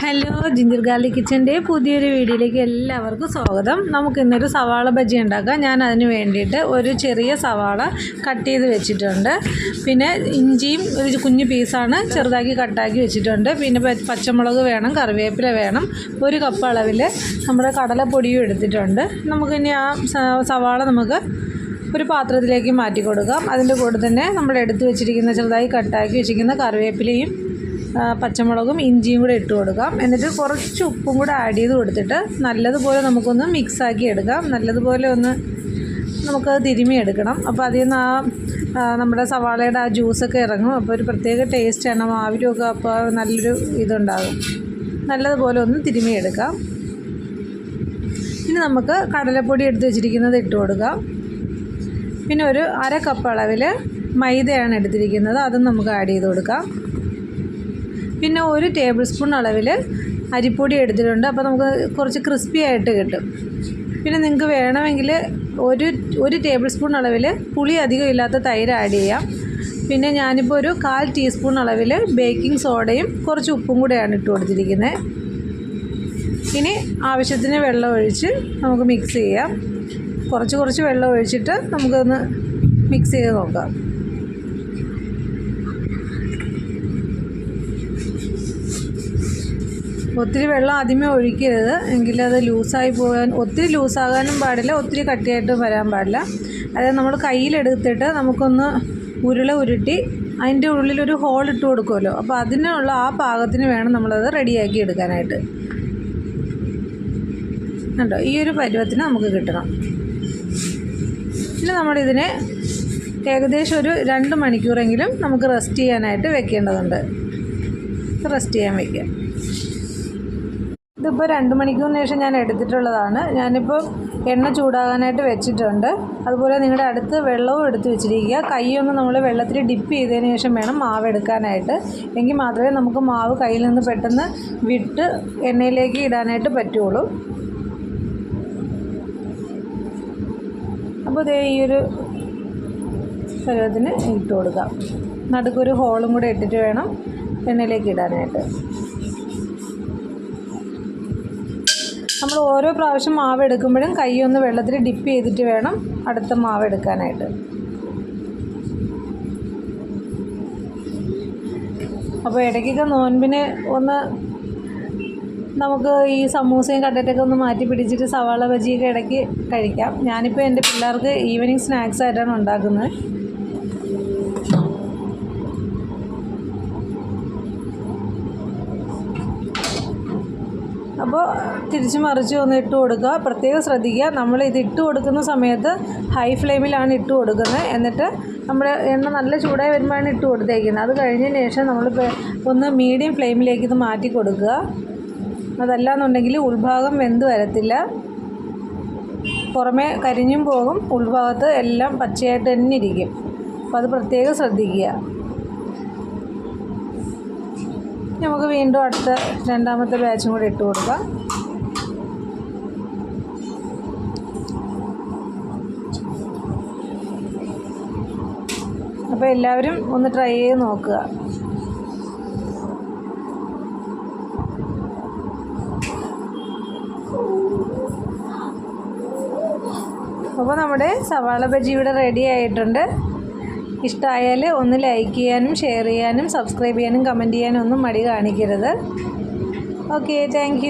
Hello ginger garlic കിച്ചന്റെ പുതിയൊരു വീഡിയോയിലേക്ക് എല്ലാവർക്കും സ്വാഗതം. നമുക്ക് ഇന്നൊരു സവാള ബജി ഉണ്ടാക്കാം. ഞാൻ അതിന് വേണ്ടിയിട്ട് ഒരു ചെറിയ സവാള കട്ട് ചെയ്ത് വെച്ചിട്ടുണ്ട്. പിന്നെ ഇഞ്ചിയും ഒരു കുഞ്ഞു പീസാണ് ചെറുതാക്കി കട്ടാക്കി വെച്ചിട്ടുണ്ട്. പിന്നെ പച്ചമുളക് വേണം കറിവേപ്പില വേണം ഒരു കപ്പ് അളവിൽ നമ്മുടെ കടലപ്പൊടിയും എടുത്തിട്ടുണ്ട്. നമുക്കിനി ആ സവാള നമുക്ക് ഒരു പാത്രത്തിലേക്ക് മാറ്റി കൊടുക്കാം. അതിന്റെ കൂടെ തന്നെ നമ്മൾ എടുത്ത് വെച്ചിരിക്കുന്ന ചെറുതായി കട്ടാക്കി വെച്ചിരിക്കുന്ന കറിവേപ്പിലയും പച്ചമുളകും ഇഞ്ചിയും കൂടെ ഇട്ട് കൊടുക്കാം. എന്നിട്ട് കുറച്ച് ഉപ്പും കൂടെ ആഡ് ചെയ്ത് കൊടുത്തിട്ട് നല്ലതുപോലെ നമുക്കൊന്ന് മിക്സാക്കി എടുക്കാം. നല്ലതുപോലെ ഒന്ന് നമുക്ക് തിരുമി എടുക്കണം. അപ്പോൾ അതിൽ നിന്ന് ആ നമ്മുടെ സവാളയുടെ ആ ജ്യൂസൊക്കെ ഇറങ്ങും. അപ്പോൾ ഒരു പ്രത്യേക ടേസ്റ്റാണ് മാവിലുമൊക്കെ അപ്പോൾ നല്ലൊരു ഇതുണ്ടാകും. നല്ലതുപോലെ ഒന്ന് തിരുമി എടുക്കാം. ഇനി നമുക്ക് കടലപ്പൊടി എടുത്ത് വെച്ചിരിക്കുന്നത് ഇട്ട് കൊടുക്കാം. പിന്നെ ഒരു അര കപ്പ് അളവിൽ മൈദയാണ് എടുത്തിരിക്കുന്നത്. അതും നമുക്ക് ആഡ് ചെയ്ത് കൊടുക്കാം. പിന്നെ ഒരു ടേബിൾ സ്പൂൺ അളവിൽ അരിപ്പൊടി എടുത്തിട്ടുണ്ട്. അപ്പോൾ നമുക്ക് കുറച്ച് ക്രിസ്പി ആയിട്ട് കിട്ടും. പിന്നെ നിങ്ങൾക്ക് വേണമെങ്കിൽ ഒരു ഒരു ടേബിൾ സ്പൂൺ അളവിൽ പുളി അധികം ഇല്ലാത്ത തൈര് ആഡ് ചെയ്യാം. പിന്നെ ഞാനിപ്പോൾ ഒരു കാൽ ടീസ്പൂൺ അളവിൽ ബേക്കിംഗ് സോഡയും കുറച്ച് ഉപ്പും കൂടെയാണ് ഇട്ട് കൊടുത്തിരിക്കുന്നത് ഇനി ആവശ്യത്തിന് വെള്ളം ഒഴിച്ച് നമുക്ക് മിക്സ് ചെയ്യാം. കുറച്ച് കുറച്ച് വെള്ളം ഒഴിച്ചിട്ട് നമുക്കൊന്ന് മിക്സ് ചെയ്ത് നോക്കാം. ഒത്തിരി വെള്ളം ആദ്യമേ ഒഴിക്കരുത്. എങ്കിലത് ലൂസായി പോകാൻ ഒത്തിരി ലൂസാകാനും പാടില്ല ഒത്തിരി കട്ടിയായിട്ടും വരാൻ പാടില്ല. അതായത് നമ്മൾ കയ്യിലെടുത്തിട്ട് നമുക്കൊന്ന് ഉരുള ഉരുട്ടി അതിന്റെ ഉള്ളിലൊരു ഹോൾ ഇട്ട് കൊടുക്കുമല്ലോ. അപ്പോൾ അതിനുള്ള ആ പാകത്തിന് വേണം നമ്മളത് റെഡിയാക്കി എടുക്കാനായിട്ട്. കണ്ടോ? ഈ ഒരു പരുവത്തിന് നമുക്ക് കിട്ടണം. പിന്നെ നമ്മളിതിനെ ഏകദേശം ഒരു രണ്ട് മണിക്കൂറെങ്കിലും നമുക്ക് റെസ്റ്റ് ചെയ്യാനായിട്ട് വെക്കേണ്ടതുണ്ട്. റെസ്റ്റ് ചെയ്യാൻ വയ്ക്കാം ഇതിപ്പോൾ രണ്ട് മണിക്കൂറിന് ശേഷം ഞാൻ എടുത്തിട്ടുള്ളതാണ്. ഞാനിപ്പോൾ എണ്ണ ചൂടാകാനായിട്ട് വെച്ചിട്ടുണ്ട്. അതുപോലെ നിങ്ങളുടെ അടുത്ത് വെള്ളവും എടുത്ത് വെച്ചിരിക്കുക. കൈയൊന്ന് നമ്മൾ വെള്ളത്തിൽ ഡിപ്പ് ചെയ്തതിന് ശേഷം വേണം മാവ് എടുക്കാനായിട്ട്. എങ്കിൽ മാത്രമേ നമുക്ക് മാവ് കയ്യിൽ നിന്ന് പെട്ടെന്ന് വിട്ട് എണ്ണയിലേക്ക് ഇടാനായിട്ട് പറ്റുള്ളൂ. അപ്പോൾ ഇതേ ഈ ഒരു പരുവത്തിന് ഇട്ട് കൊടുക്കാം. നടുക്കൊരു ഹോളും കൂടെ ഇട്ടിട്ട് വേണം എണ്ണയിലേക്ക് ഇടാനായിട്ട്. നമ്മൾ ഓരോ പ്രാവശ്യം മാവ് എടുക്കുമ്പോഴും കൈ ഒന്ന് വെള്ളത്തിൽ ഡിപ്പ് ചെയ്തിട്ട് വേണം അടുത്ത മാവ് എടുക്കാനായിട്ട്. അപ്പോൾ ഇടയ്ക്കൊക്കെ നോൻപിന് ഒന്ന് നമുക്ക് ഈ സമൂസയും കട്ടറ്റൊക്കെ ഒന്ന് മാറ്റി പിടിച്ചിട്ട് സവാള ബജിയൊക്കെ ഇടയ്ക്ക് കഴിക്കാം. ഞാനിപ്പോൾ എന്റെ പിള്ളേർക്ക് ഈവനിങ് സ്നാക്സ് ആയിട്ടാണ് ഉണ്ടാക്കുന്നത്. അപ്പോൾ തിരിച്ചു മറിച്ച് ഒന്ന് ഇട്ട് കൊടുക്കുക. പ്രത്യേകം ശ്രദ്ധിക്കുക. നമ്മൾ ഇത് ഇട്ട് കൊടുക്കുന്ന സമയത്ത് ഹൈ ഫ്ലെയിമിലാണ് ഇട്ട് കൊടുക്കുന്നത്. എന്നിട്ട് നമ്മൾ എണ്ണ നല്ല ചൂടായി വരുമ്പോഴാണ് ഇട്ട് കൊടുത്തേക്കുന്നത്. അത് കഴിഞ്ഞതിന് ശേഷം നമ്മൾ ഒന്ന് മീഡിയം ഫ്ലെയിമിലേക്ക് ഇത് മാറ്റി കൊടുക്കുക. അതല്ല എന്നുണ്ടെങ്കിൽ ഉൾഭാഗം വെന്ത് വരത്തില്ല. പുറമേ കരിഞ്ഞും പോകും. ഉൾഭാഗത്ത് എല്ലാം പച്ചയായിട്ട് തന്നെ ഇരിക്കും. അപ്പോൾ അത് പ്രത്യേകം ശ്രദ്ധിക്കുക. നമുക്ക് വീണ്ടും അടുത്ത രണ്ടാമത്തെ ബാച്ചും കൂടി ഇട്ട് കൊടുക്കാം. അപ്പോൾ എല്ലാവരും ഒന്ന് ട്രൈ ചെയ്ത് നോക്കുക. അപ്പോൾ നമ്മുടെ സവാള ബജി ഇവിടെ റെഡി ആയിട്ടുണ്ട്. ഇഷ്ടമായാൽ ഒന്ന് ലൈക്ക് ചെയ്യാനും ഷെയർ ചെയ്യാനും സബ്സ്ക്രൈബ് ചെയ്യാനും കമന്റ് ചെയ്യാനും ഒന്നും മടി കാണിക്കരുത്. Okay thank